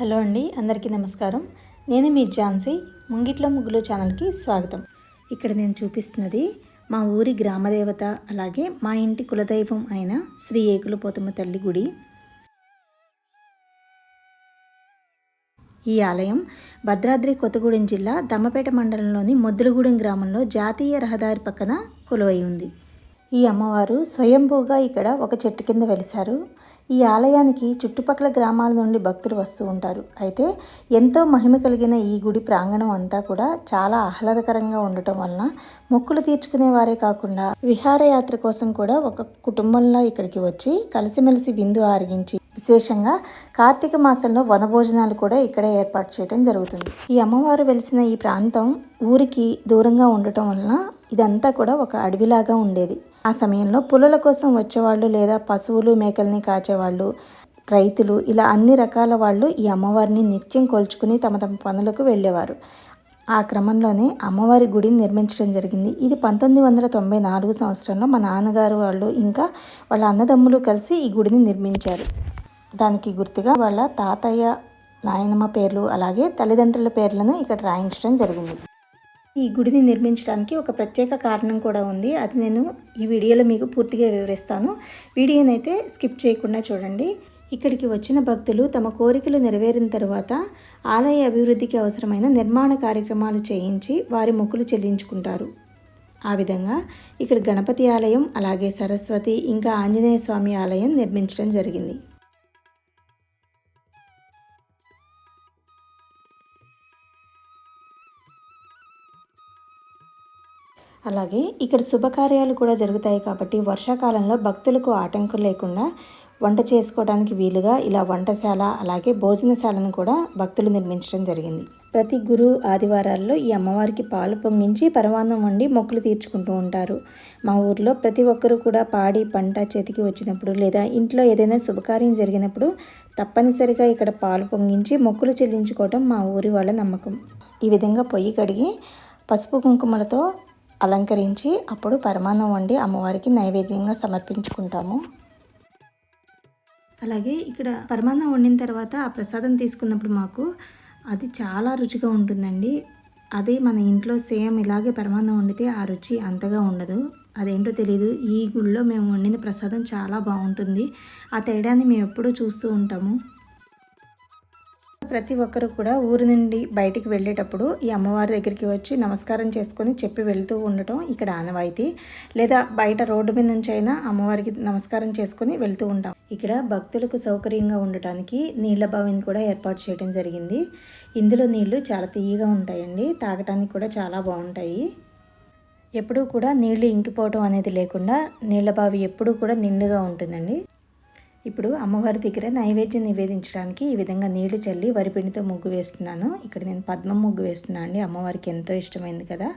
Hello అండి అందరికీ నమస్కారం. నేను మీ ఝాన్సీ ముంగిట్లో ముగ్గులు ఛానల్కి స్వాగతం. ఇక్కడ నేను చూపిస్తున్నది మా ఊరి గ్రామదేవత అలాగే మా ఇంటి కులదైవం అయిన శ్రీ ఏకుల పోతమ్మ తల్లి గుడి. ఈ ఆలయం భద్రాద్రి కొత్తగూడెం జిల్లా దమ్మపేట మండలంలోని మొద్దులగూడెం గ్రామంలో జాతీయ రహదారి పక్కన కొలువై ఉంది. ఈ అమ్మవారు స్వయంభూగా ఇక్కడ ఒక చెట్టు కింద వెలిశారు. ఈ ఆలయానికి చుట్టుపక్కల గ్రామాల నుండి భక్తులు వస్తూ ఉంటారు. అయితే ఎంతో మహిమ కలిగిన ఈ గుడి ప్రాంగణం అంతా కూడా చాలా ఆహ్లాదకరంగా ఉండటం వలన మొక్కులు తీర్చుకునే వారే కాకుండా విహారయాత్ర కోసం కూడా ఒక కుటుంబంలో ఇక్కడికి వచ్చి కలిసిమెలిసి విందు ఆరగించి విశేషంగా కార్తీక మాసంలో వనభోజనాలు కూడా ఇక్కడే ఏర్పాటు చేయడం జరుగుతుంది. ఈ అమ్మవారు వెలిసిన ఈ ప్రాంతం ఊరికి దూరంగా ఉండటం వలన ఇదంతా కూడా ఒక అడవిలాగా ఉండేది. ఆ సమయంలో పులుల కోసం వచ్చేవాళ్ళు లేదా పశువులు మేకల్ని కాచేవాళ్ళు వాళ్ళు రైతులు ఇలా అన్ని రకాల వాళ్ళు ఈ అమ్మవారిని నిత్యం కొల్చుకుని తమ తమ పనులకు వెళ్ళేవారు. ఆ క్రమంలోనే అమ్మవారి గుడిని నిర్మించడం జరిగింది. ఇది పంతొమ్మిది వందల తొంభై నాలుగు సంవత్సరంలో మా నాన్నగారు వాళ్ళు ఇంకా వాళ్ళ అన్నదమ్ములు కలిసి ఈ గుడిని నిర్మించారు. దానికి గుర్తుగా వాళ్ళ తాతయ్య నాయనమ్మ పేర్లు అలాగే తల్లిదండ్రుల పేర్లను ఇక్కడ రాయించడం జరిగింది. ఈ గుడిని నిర్మించడానికి ఒక ప్రత్యేక కారణం కూడా ఉంది. అది నేను ఈ వీడియోలో మీకు పూర్తిగా వివరిస్తాను. వీడియోనైతే స్కిప్ చేయకుండా చూడండి. ఇక్కడికి వచ్చిన భక్తులు తమ కోరికలు నెరవేరిన తర్వాత ఆలయ అభివృద్ధికి అవసరమైన నిర్మాణ కార్యక్రమాలు చేయించి వారి మొక్కులు చెల్లించుకుంటారు. ఆ విధంగా ఇక్కడ గణపతి ఆలయం అలాగే సరస్వతి ఇంకా ఆంజనేయ స్వామి ఆలయం నిర్మించడం జరిగింది. అలాగే ఇక్కడ శుభకార్యాలు కూడా జరుగుతాయి కాబట్టి వర్షాకాలంలో భక్తులకు ఆటంకం లేకుండా వంట చేసుకోవడానికి వీలుగా ఇలా వంటశాల అలాగే భోజనశాలను కూడా భక్తులు నిర్మించడం జరిగింది. ప్రతి గురు ఆదివారాల్లో ఈ అమ్మవారికి పాలు పొంగించి పరమాన్నం వండి మొక్కులు తీర్చుకుంటూ ఉంటారు. మా ఊర్లో ప్రతి ఒక్కరూ కూడా పాడి పంట చేతికి వచ్చినప్పుడు లేదా ఇంట్లో ఏదైనా శుభకార్యం జరిగినప్పుడు తప్పనిసరిగా ఇక్కడ పాలు పొంగించి మొక్కులు చెల్లించుకోవటం మా ఊరి వాళ్ళ నమ్మకం. ఈ విధంగా పొయ్యి కడిగి పసుపు కుంకుమలతో అలంకరించి అప్పుడు పరమాన్నం వండి అమ్మవారికి నైవేద్యంగా సమర్పించుకుంటాము. అలాగే ఇక్కడ పరమాన్నం వండిన తర్వాత ఆ ప్రసాదం తీసుకున్నప్పుడు మాకు అది చాలా రుచిగా ఉంటుందండి. అదే మన ఇంట్లో సేమ్ ఇలాగే పరమాన్నం వండితే ఆ రుచి అంతగా ఉండదు. అదేంటో తెలియదు ఈ గుళ్ళో మేము వండిన ప్రసాదం చాలా బాగుంటుంది. ఆ తేడాన్ని మేము ఎప్పుడూ చూస్తూ ఉంటాము. ప్రతి ఒక్కరు కూడా ఊరి నుండి బయటికి వెళ్ళేటప్పుడు ఈ అమ్మవారి దగ్గరికి వచ్చి నమస్కారం చేసుకొని చెప్పి వెళ్తూ ఉండటం ఇక్కడ ఆనవాయితీ. లేదా బయట రోడ్డు మీద నుంచి అయినా అమ్మవారికి నమస్కారం చేసుకొని వెళ్తూ ఉంటాం. ఇక్కడ భక్తులకు సౌకర్యంగా ఉండటానికి నీళ్ళ బావిని కూడా ఏర్పాటు చేయడం జరిగింది. ఇందులో నీళ్ళు చాలా తీయగా ఉంటాయండి. తాగటానికి కూడా చాలా బాగుంటాయి. ఎప్పుడూ కూడా నీళ్ళు ఇంకిపోవటం అనేది లేకుండా నీళ్ళ బావి ఎప్పుడూ కూడా నిండుగా ఉంటుందండి. ఇప్పుడు అమ్మవారి దగ్గర నైవేద్యం నివేదించడానికి ఈ విధంగా నీళ్ళు చల్లి వరిపిండితో ముగ్గు వేస్తున్నాను. ఇక్కడ నేను పద్మ ముగ్గు వేస్తున్నాను అండి. అమ్మవారికి ఎంతో ఇష్టమైంది కదా.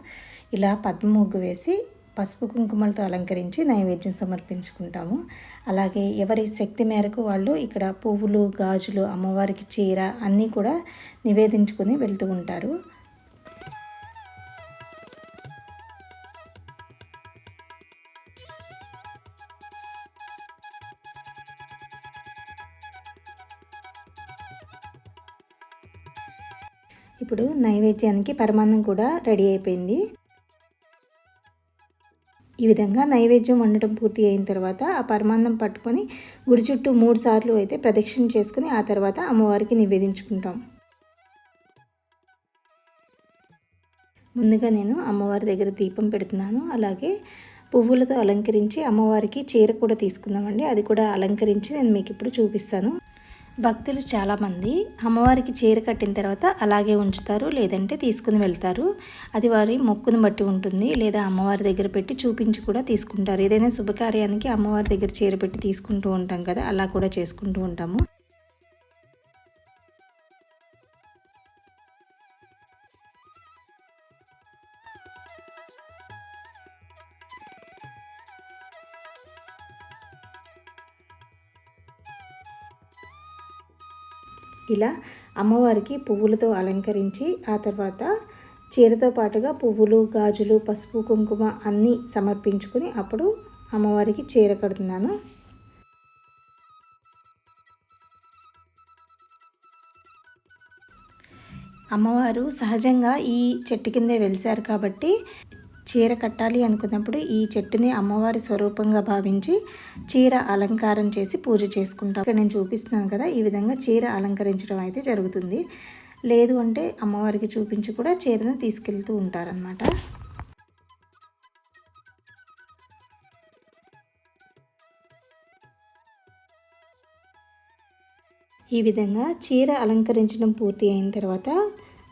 ఇలా పద్మ ముగ్గు వేసి పసుపు కుంకుమలతో అలంకరించి నైవేద్యం సమర్పించుకుంటాము. అలాగే ఎవరి శక్తి మేరకు వాళ్ళు ఇక్కడ పువ్వులు గాజులు అమ్మవారికి చీర అన్నీ కూడా నివేదించుకొని వెళ్తూ ఉంటారు. ఇప్పుడు నైవేద్యానికి పరమాన్నం కూడా రెడీ అయిపోయింది. ఈ విధంగా నైవేద్యం వండటం పూర్తి అయిన తర్వాత ఆ పరమాన్నం పట్టుకొని గుడి చుట్టూ మూడు సార్లు అయితే ప్రదక్షిణ చేసుకుని ఆ తర్వాత అమ్మవారికి నివేదించుకుంటాం. ముందుగా నేను అమ్మవారి దగ్గర దీపం పెడుతున్నాను. అలాగే పువ్వులతో అలంకరించి అమ్మవారికి చీర కూడా తీసుకున్నామండి అది కూడా అలంకరించి నేను మీకు ఇప్పుడు చూపిస్తాను. భక్తులు చాలామంది అమ్మవారికి చీర కట్టిన తర్వాత అలాగే ఉంచుతారు లేదంటే తీసుకుని వెళ్తారు. అది వారి మొక్కును బట్టి ఉంటుంది. లేదా అమ్మవారి దగ్గర పెట్టి చూపించి కూడా తీసుకుంటారు. ఏదైనా శుభకార్యానికి అమ్మవారి దగ్గర చీర పెట్టి తీసుకుంటూ ఉంటాం కదా అలా కూడా చేసుకుంటూ ఉంటాము. ఇలా అమ్మవారికి పువ్వులతో అలంకరించి ఆ తర్వాత చీరతో పాటుగా పువ్వులు గాజులు పసుపు కుంకుమ అన్నీ సమర్పించుకుని అప్పుడు అమ్మవారికి చీర కడుతున్నాను. అమ్మవారు సహజంగా ఈ చెట్టు కిందే వెలిశారు కాబట్టి చీర కట్టాలి అనుకున్నప్పుడు ఈ చెట్టుని అమ్మవారి స్వరూపంగా భావించి చీర అలంకారం చేసి పూజ చేసుకుంటాం. ఇక్కడ నేను చూపిస్తున్నాను కదా ఈ విధంగా చీర అలంకరించడం అయితే జరుగుతుంది. లేదు అంటే అమ్మవారికి చూపించి కూడా చీరను తీసుకెళ్తూ ఉంటారనమాట ఈ విధంగా చీర అలంకరించడం పూర్తి అయిన తర్వాత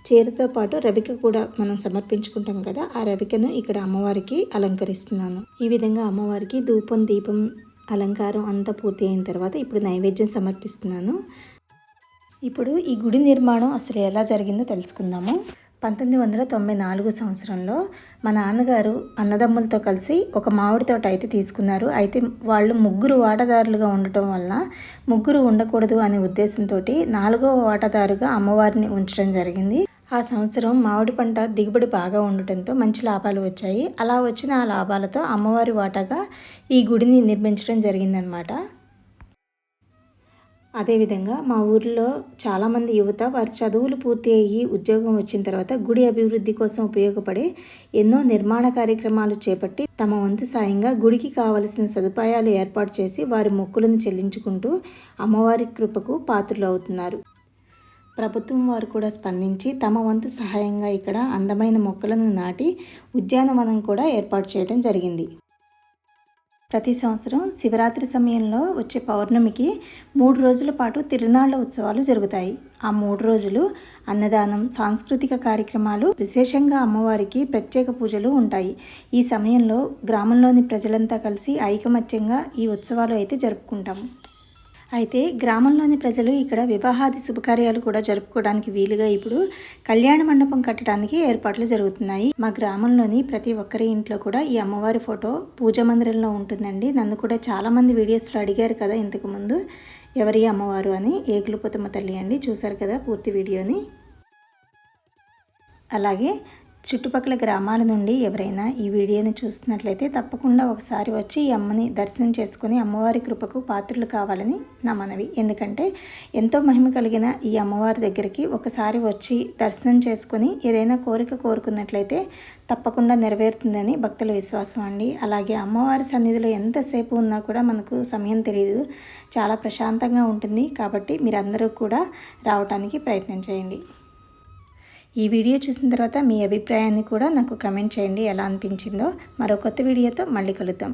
చీరతో పాటు రవిక కూడా మనం సమర్పించుకుంటాం కదా ఆ రవికను ఇక్కడ అమ్మవారికి అలంకరిస్తున్నాను. ఈ విధంగా అమ్మవారికి ధూపం దీపం అలంకారం అంతా పూర్తి అయిన తర్వాత ఇప్పుడు నైవేద్యం సమర్పిస్తున్నాను. ఇప్పుడు ఈ గుడి నిర్మాణం అసలు ఎలా జరిగిందో తెలుసుకుందాము. పంతొమ్మిది వందల తొంభై నాలుగు సంవత్సరంలో మా నాన్నగారు అన్నదమ్ములతో కలిసి ఒక మామిడి తోట అయితే తీసుకున్నారు. అయితే వాళ్ళు ముగ్గురు వాటాదారులుగా ఉండటం వలన ముగ్గురు ఉండకూడదు అనే ఉద్దేశంతో నాలుగో వాటాదారుగా అమ్మవారిని ఉంచడం జరిగింది. ఆ సంవత్సరం మామిడి పంట దిగుబడి బాగా ఉండటంతో మంచి లాభాలు వచ్చాయి. అలా వచ్చిన ఆ లాభాలతో అమ్మవారి వాటాగా ఈ గుడిని నిర్మించడం జరిగిందనమాట అదేవిధంగా మా ఊరిలో చాలామంది యువత వారి చదువులు పూర్తి అయ్యి ఉద్యోగం వచ్చిన తర్వాత గుడి అభివృద్ధి కోసం ఉపయోగపడే ఎన్నో నిర్మాణ కార్యక్రమాలు చేపట్టి తమ వంతు సాయంగా గుడికి కావలసిన సదుపాయాలు ఏర్పాటు చేసి వారి మొక్కులను చెల్లించుకుంటూ అమ్మవారి కృపకు పాత్రలు అవుతున్నారు. ప్రభుత్వం వారు కూడా స్పందించి తమ వంతు సహాయంగా ఇక్కడ అందమైన మొక్కలను నాటి ఉద్యానవనం కూడా ఏర్పాటు చేయడం జరిగింది. ప్రతి సంవత్సరం శివరాత్రి సమయంలో వచ్చే పౌర్ణమికి మూడు రోజుల పాటు తిరునాళ్ళ ఉత్సవాలు జరుగుతాయి. ఆ మూడు రోజులు అన్నదానం సాంస్కృతిక కార్యక్రమాలు విశేషంగా అమ్మవారికి ప్రత్యేక పూజలు ఉంటాయి. ఈ సమయంలో గ్రామంలోని ప్రజలంతా కలిసి ఐకమత్యంగా ఈ ఉత్సవాలు అయితే జరుపుకుంటాము. అయితే గ్రామంలోని ప్రజలు ఇక్కడ వివాహాది శుభకార్యాలు కూడా జరుపుకోవడానికి వీలుగా ఇప్పుడు కళ్యాణ మండపం కట్టడానికి ఏర్పాట్లు జరుగుతున్నాయి. మా గ్రామంలోని ప్రతి ఒక్కరి ఇంట్లో కూడా ఈ అమ్మవారి ఫోటో పూజ మందిరంలో ఉంటుందండి. నన్ను కూడా చాలామంది వీడియోస్లో అడిగారు కదా ఇంతకు ముందు. ఎవరి అమ్మవారు అని? ఏకులపోతమ్మ తల్లి అండి? చూసారు కదా పూర్తి వీడియోని. అలాగే చుట్టుపక్కల గ్రామాల నుండి ఎవరైనా ఈ వీడియోని చూస్తున్నట్లయితే తప్పకుండా ఒకసారి వచ్చి ఈ అమ్మని దర్శనం చేసుకుని అమ్మవారి కృపకు పాత్రలు కావాలని నా మనవి. ఎందుకంటే ఎంతో మహిమ కలిగిన ఈ అమ్మవారి దగ్గరికి ఒకసారి వచ్చి దర్శనం చేసుకుని ఏదైనా కోరిక కోరుకున్నట్లయితే తప్పకుండా నెరవేరుతుందని భక్తుల విశ్వాసం అండి. అలాగే అమ్మవారి సన్నిధిలో ఎంతసేపు ఉన్నా కూడా మనకు సమయం తెలియదు చాలా ప్రశాంతంగా ఉంటుంది. కాబట్టి మీరందరూ కూడా రావడానికి ప్రయత్నం చేయండి. ఈ వీడియో చూసిన తర్వాత మీ అభిప్రాయాన్ని కూడా నాకు కమెంట్ చేయండి. ఎలా అనిపించిందో మరో కొత్త వీడియోతో మళ్ళీ కలుద్దాం.